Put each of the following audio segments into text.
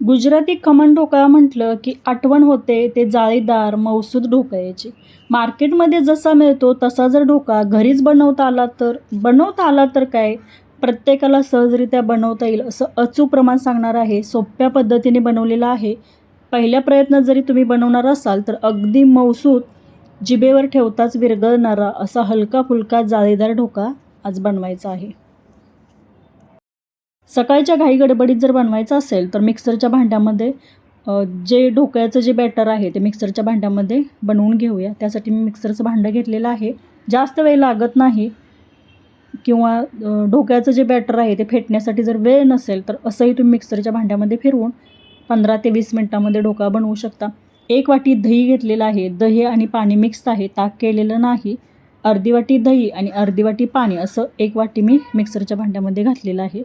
गुजराती खमण ढोकळा म्हटलं की आठवण होते ते जाळीदार मऊसूद ढोकळ्याची मार्केटमध्ये जसा मिळतो तसा जर ढोकळा घरीच बनवता आला तर बनवता आला तर काय? प्रत्येकाला सहजरित्या बनवता येईल असं अचूक प्रमाण सांगणार आहे सोप्या पद्धतीने बनवलेलं आहे. पहिल्या प्रयत्नात जरी तुम्ही बनवणार असाल तर अगदी मौसूद जिभेवर ठेवताच विरघळणारा असा हलका फुलका जाळीदार ढोका आज बनवायचा आहे. सकाळच्या घाई गडबडीत जर बनवायचं असेल तर मिक्सरच्या भांड्यामध्ये जे ढोकळ्याचं जे बॅटर आहे ते मिक्सरच्या भांड्यामध्ये बनवून घेऊया. त्यासाठी मी मिक्सरचं भांडं घेतलेलं आहे. जास्त वेळ लागत नाही किंवा ढोक्याचं ढोकळ्याचं जे बॅटर आहे ते फेटण्यासाठी जर वेळ नसेल तर असंही तुम्ही मिक्सरच्या भांड्यामध्ये फिरवून पंधरा ते वीस मिनटामध्ये ढोका बनवू शकता. एक वाटी दही घेतलेलं आहे. दही आणि पाणी मिक्स आहे. ताक केलेलं नाही. अर्धी वाटी दही आणि अर्धी वाटी पाणी असं एक वाटी मी मिक्सरच्या भांड्यामध्ये घातलेलं आहे.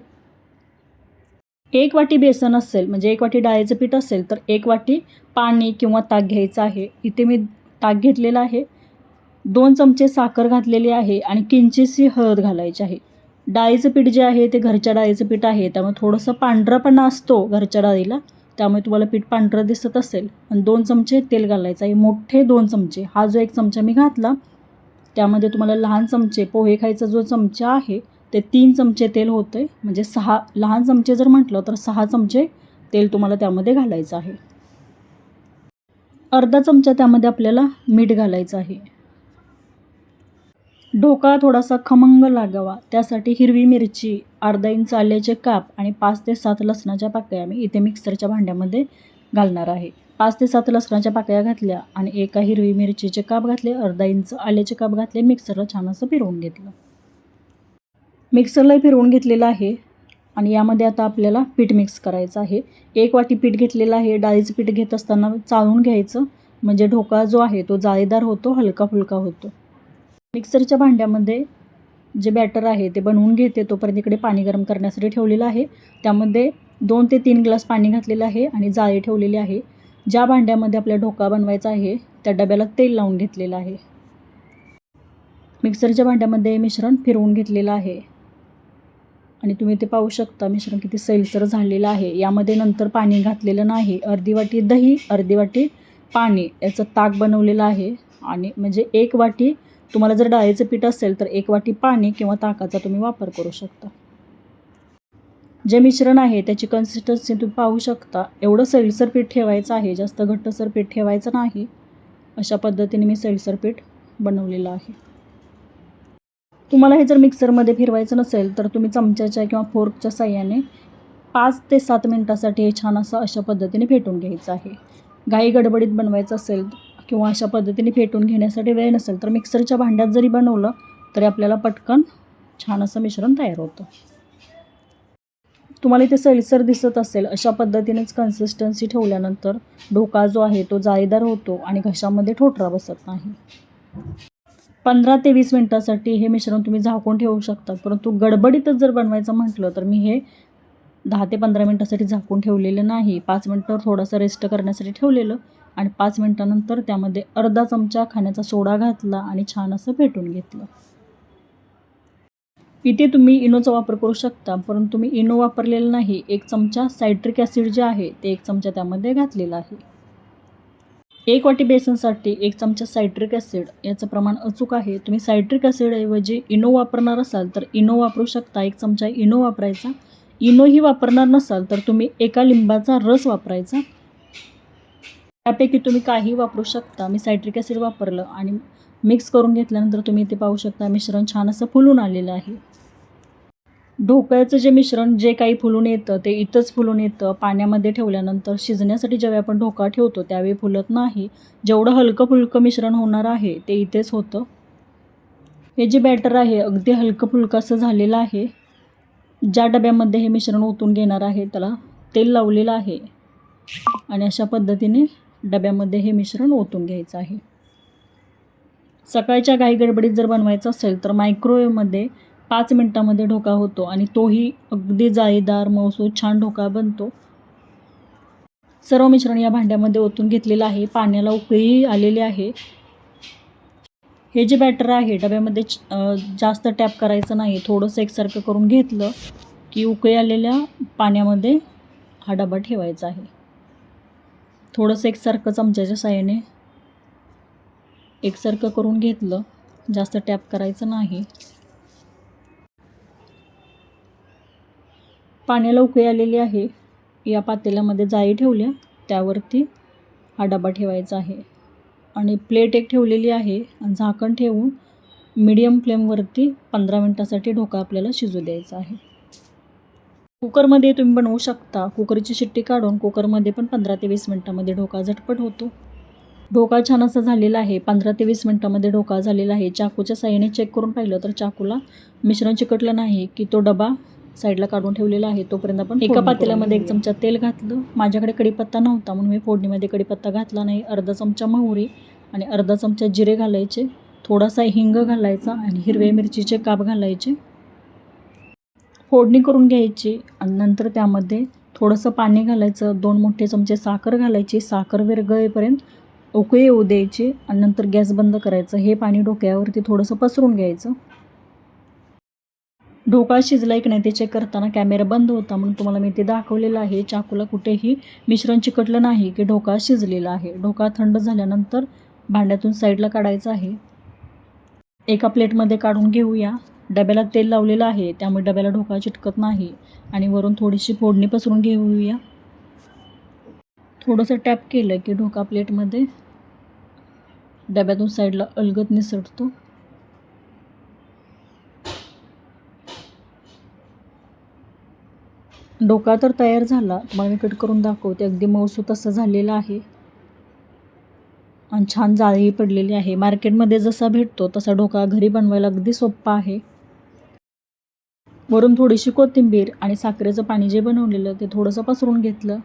एक वाटी बेसन असेल म्हणजे एक वाटी डाळीचं पीठ असेल तर एक वाटी पाणी किंवा ताक घ्यायचं आहे. इथे मी ताक घेतलेलं आहे. दोन चमचे साखर घातलेली आहे आणि किंचितशी हळद घालायची आहे. डाळीचं पीठ जे आहे ते घरच्या डाळीचं पीठ आहे त्यामुळे थोडंसं पांढरापणा असतो घरच्या डाळीला त्यामुळे तुम्हाला पीठ पांढरं दिसत असेल. आणि दोन चमचे तेल घालायचं आहे. मोठे दोन चमचे. हा जो एक चमचा मी घातला त्यामध्ये तुम्हाला लहान चमचे पोहे खायचा जो चमचा आहे ते तीन चमचे तेल होतं आहे म्हणजे सहा लहान चमचे जर म्हटलं तर सहा चमचे तेल तुम्हाला त्यामध्ये घालायचं आहे. अर्धा चमचा त्यामध्ये आपल्याला मीठ घालायचं आहे. ढोकळा थोडासा खमंग लागावा. त्यासाठी हिरवी मिरची अर्धा इंच आल्याचे काप आणि पाच ते सात लसणाच्या पाकळ्या मी इथे मिक्सरच्या भांड्यामध्ये घालणार आहे. पाच ते सात लसणाच्या पाकळ्या घातल्या आणि एका हिरवी मिरचीचे काप घातले अर्धा इंच आल्याचे काप घातले मिक्सरला छान असं फिरवून घेतलं. मिक्सरला फिरवून घेतलेलं आहे आणि यामध्ये आता आपल्याला पीठ मिक्स करायचं आहे. एक वाटी पीठ घेतलेलं आहे. डाळीचं पीठ घेत असताना चाळून घ्यायचं. म्हणजे ढोकळा जो आहे तो जाळीदार होतो हलका फुलका होतो. मिक्सरच्या भांड्यामध्ये जे बॅटर आहे ते बनवून घेते. तोपर्यंत इकडे पाणी गरम करण्यासाठी ठेवलेलं आहे. त्यामध्ये दोन ते तीन ग्लास पाणी घातलेलं आहे आणि जाळी ठेवलेली आहे. ज्या भांड्यामध्ये आपल्या ढोका बनवायचा आहे त्या डब्याला तेल लावून घेतलेलं आहे. मिक्सरच्या भांड्यामध्ये मिश्रण फिरवून घेतलेलं आहे. आणि तुम्ही ते पाहू शकता मिश्रण किती सैलसर झालेलं आहे. यामध्ये नंतर पाणी घातलेलं नाही. अर्धी वाटी दही अर्धी वाटी पाणी याचं ताक बनवलेलं आहे. आणि म्हणजे एक वाटी तुम्हाला जर डाळीचं पीठ असेल तर एक वाटी पाणी किंवा ताकाचा तुम्ही वापर करू शकता. जे मिश्रण आहे त्याची कन्सिस्टन्सी तुम्ही पाहू शकता. एवढं सैलसर पीठ ठेवायचं आहे जास्त घट्टसर पीठ ठेवायचं नाही. अशा पद्धतीने मी सैलसर पीठ बनवलेलं आहे. तुम्हाला हे जर मिक्सरमध्ये फिरवायचं नसेल तर तुम्ही चमच्याच्या किंवा फोर्कच्या साह्याने पाच ते सात मिनटासाठी हे छान असं अशा पद्धतीने फेटून घ्यायचं आहे. घाई गडबडीत बनवायचं असेल किंवा अशा पद्धतीने फेटून घेण्यासाठी वेळ नसेल तर मिक्सरच्या भांड्यात जरी बनवलं तरी आपल्याला पटकन छान असं मिश्रण तयार होतं. तुम्हाला इथे सैलसर दिसत असेल अशा पद्धतीनेच कन्सिस्टन्सी ठेवल्यानंतर ढोका जो आहे तो जाळीदार होतो आणि घशामध्ये ठोठरा बसत नाही. पंधरा ते वीस मिनटासाठी हे मिश्रण तुम्ही झाकून ठेवू शकता परंतु गडबडीतच जर बनवायचं म्हटलं तर मी हे दहा ते पंधरा मिनटासाठी झाकून ठेवलेलं नाही. पाच मिनटं थोडंसं रेस्ट करण्यासाठी ठेवलेलं आणि पाच मिनटानंतर त्यामध्ये अर्धा चमचा खाण्याचा सोडा घातला आणि छान असं फेटून घेतलं. इथे तुम्ही इनोचा वापर करू शकता परंतु मी इनो वापरलेला नाही. एक चमचा सायट्रिक ॲसिड जे आहे ते एक चमचा त्यामध्ये घातलेला आहे. एक वाटी बेसनसाठी एक चमचा सायट्रिक ॲसिड याचं प्रमाण अचूक आहे. तुम्ही सायट्रिक ॲसिडऐवजी इनो वापरणार असाल तर इनो वापरू शकता. एक चमचा इनो वापरायचा. इनोही वापरणार नसाल तर तुम्ही एका लिंबाचा रस वापरायचा. त्यापैकी तुम्ही काही वापरू शकता. मी सायट्रिक ॲसिड वापरलं आणि मिक्स करून घेतल्यानंतर तुम्ही इथे पाहू शकता मिश्रण छान असं फुलून आलेलं आहे. ढोकळ्याचं जे मिश्रण जे काही फुलून येतं ते इथंच फुलून येतं. पाण्यामध्ये ठेवल्यानंतर शिजण्यासाठी जेव्हा आपण ढोका ठेवतो त्यावेळी फुलत नाही. जेवढं हलकं फुलकं मिश्रण होणार आहे ते इथेच होतं. हे जे बॅटर आहे अगदी हलकं फुलकं असं झालेलं आहे. ज्या डब्यामध्ये हे मिश्रण ओतून घेणार आहे त्याला तेल लावलेलं आहे. आणि अशा पद्धतीने डब्यामध्ये हे मिश्रण ओतून घ्यायचं आहे. सकाळच्या घाई गडबडीत जर बनवायचं असेल तर मायक्रोवेवमध्ये पाच मिनटामध्ये ढोका होतो आणि तोही अगदी जाळीदार मऊसूद छान ढोका बनतो. सर्व मिश्रण या भांड्यामध्ये ओतून घेतलेलं आहे. पाण्याला उकळी आलेली आहे. हे जे बॅटर आहे डब्यामध्ये जास्त टॅप करायचं नाही. थोडंसं एकसारखं करून घेतलं की उकळी आलेल्या पाण्यामध्ये हा डबा ठेवायचा आहे. थोडंसं एकसारखं चमच्याच्या साहाय्याने एकसारखं करून घेतलं. जास्त टॅप करायचं नाही. पाण्याला उकळी आलेली आहे. या पातेल्यामध्ये जाळी ठेवल्या. त्यावरती हा डबा ठेवायचा आहे. आणि प्लेट एक ठेवलेली आहे. आणि झाकण ठेवून मीडियम फ्लेमवरती पंधरा मिनटासाठी ढोका आपल्याला शिजू द्यायचा आहे. कुकरमध्ये तुम्ही बनवू शकता. कुकरची शिट्टी काढून कुकरमध्ये पण पंधरा ते वीस मिनटामध्ये ढोका झटपट होतो. ढोका छान असा झालेला आहे. पंधरा ते वीस मिनटामध्ये ढोका झालेला आहे. चाकूच्या साह्याने चेक करून पाहिलं तर चाकूला मिश्रण चिकटलं नाही की तो डबा साईडला काढून ठेवलेला आहे. तोपर्यंत आपण एका पातेल्यामध्ये एक चमचा तेल घातलं. माझ्याकडे कढीपत्ता नव्हता म्हणून मी फोडणीमध्ये कढीपत्ता घातला नाही. अर्धा चमचा मोहरी आणि अर्धा चमचा जिरे घालायचे. थोडासा हिंग घालायचा आणि हिरव्या मिरचीचे काप घालायचे. फोडणी करून घ्यायची आणि नंतर त्यामध्ये थोडंसं पाणी घालायचं. दोन मोठे चमचे साखर घालायची. साखर विरघळेपर्यंत उकळी येऊ द्यायची आणि नंतर गॅस बंद करायचं. हे पाणी डोक्यावरती थोडंसं पसरून घ्यायचं. ढोका शिजला की नाही ते चेक करताना कॅमेरा बंद होता म्हणून तुम्हाला मी ते दाखवलेलं आहे. चाकूला कुठेही मिश्रण चिकटलं नाही की ढोका शिजलेला आहे. ढोका थंड झाल्यानंतर भांड्यातून साईडला काढायचा आहे. एका प्लेटमध्ये काढून घेऊया. डब्याला तेल लावलेलं आहे त्यामुळे डब्याला ढोका चिटकत नाही. आणि वरून थोडीशी फोडणी पसरून घेऊया. थोडंसं टॅप केलं की ढोका प्लेटमध्ये डब्यातून साईडला अलगत निसटतो. डोका तर तयार झाला. तुम्हाला मी कट करून दाखवते. अगदी मऊसूत असं झालेलं आहे. आणि छान जाळी पडलेली आहे. मार्केटमध्ये जसा भेटतो तसा डोका घरी बनवायला अगदी सोप्पा आहे. वरून थोडीशी कोथिंबीर आणि साखरेचं पाणी जे बनवलेलं ते थोडंसं पसरून घेतलं.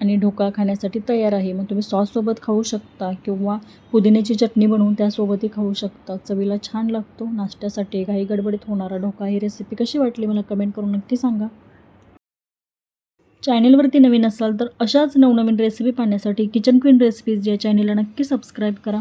आणि ढोका खाण्यासाठी तयार आहे. मग तुम्ही सॉससोबत खाऊ शकता किंवा पुदिन्याची चटणी बनवून त्यासोबतही खाऊ शकता. चवीला छान लागतो. नाश्त्यासाठी काही गडबडीत होणारा ढोका ही रेसिपी कशी वाटली मला कमेंट करून नक्की सांगा. चॅनेलवरती नवीन असाल तर अशाच नवनवीन रेसिपी पाहण्यासाठी किचन क्वीन रेसिपीज या चॅनेलला नक्की सबस्क्राईब करा.